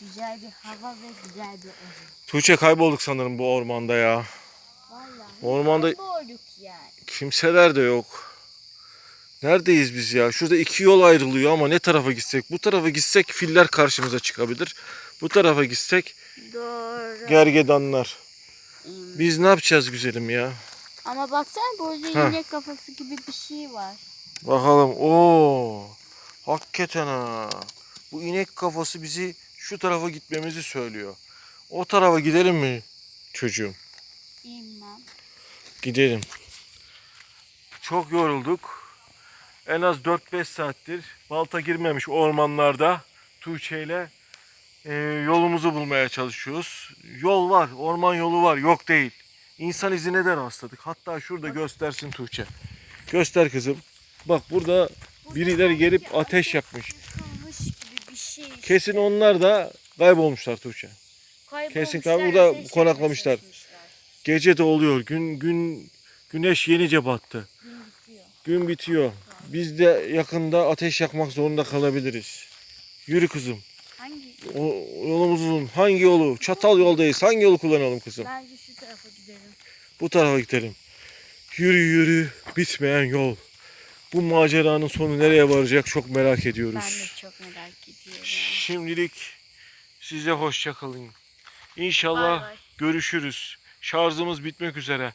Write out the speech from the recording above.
Güzel bir hava ve güzel bir ev. Tuğçe kaybolduk sanırım bu ormanda ya. Vallahi. Ormanda Kaybolduk yani. kimseler de yok. Neredeyiz biz ya? Şurada iki yol ayrılıyor ama ne tarafa gitsek? Bu tarafa gitsek filler karşımıza çıkabilir. Bu tarafa gitsek Doğru. gergedanlar. Biz ne yapacağız güzelim ya? Ama baksana burada Ha. inek kafası gibi bir şey var. Bakalım. Oo. Hakikaten ha. Bu inek kafası bizi şu tarafa gitmemizi söylüyor. O tarafa gidelim mi çocuğum? İmam. Gidelim. Çok yorulduk. En az 4-5 saattir balta girmemiş ormanlarda Tuğçe ile e, yolumuzu bulmaya çalışıyoruz. Yol var, orman yolu var, yok değil. İnsan izine de rastladık. Hatta şurada göstersin Tuğçe. Göster kızım. Bak burada birileri gelip ateş yakmış. Şey. Kesin onlar da kaybolmuşlar Tuğçe. Kaybolmuşlar, kesin kay- burada ateş konaklamışlar. Gece de oluyor. Gün gün güneş yenice battı. Gün bitiyor. Gün bitiyor. Biz de yakında ateş yakmak zorunda kalabiliriz. Yürü kızım. Hangi? O, yolumuz uzun. Hangi yolu? Çatal yoldayız. Hangi yolu kullanalım kızım? Bence şu tarafa gidelim. Bu tarafa gidelim. Yürü yürü. Bitmeyen yol. Bu maceranın sonu nereye varacak çok merak Ben de ediyoruz. çok merak ediyorum. Şimdilik size hoşça kalın. İnşallah Bay bay. görüşürüz. Şarjımız bitmek üzere.